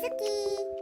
스키.